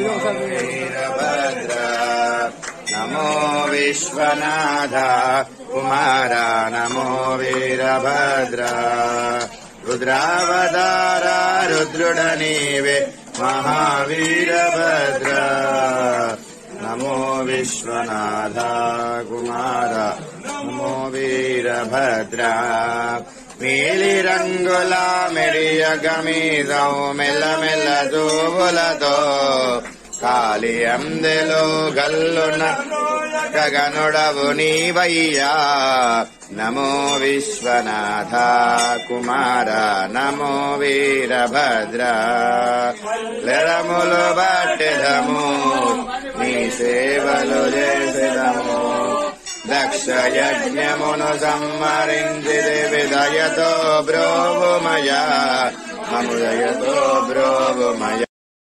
वीरभद्र। नमो विश्वनाथ। कुमारा नमो वीरभद्र। रुद्रावतारा रुद्रुडनीवे महावीरभद्र। नमो विश्वनाथ कुमार। నమో వీరభద్ర నీలి రంగుల మెరియ గమీదం మెల్ల మెల్ల దూవులతో కాలి అందెలో గల్లున గగనుడవు నీవయ్యా నమో విశ్వనాథ కుమార నమో వీరభద్ర లెరములు బట్టెదము నీ సేవలు చేసెదము Dakshaya Jnamono Samarindi Devidaya Dobro Maya Mamudaya Dobro Maya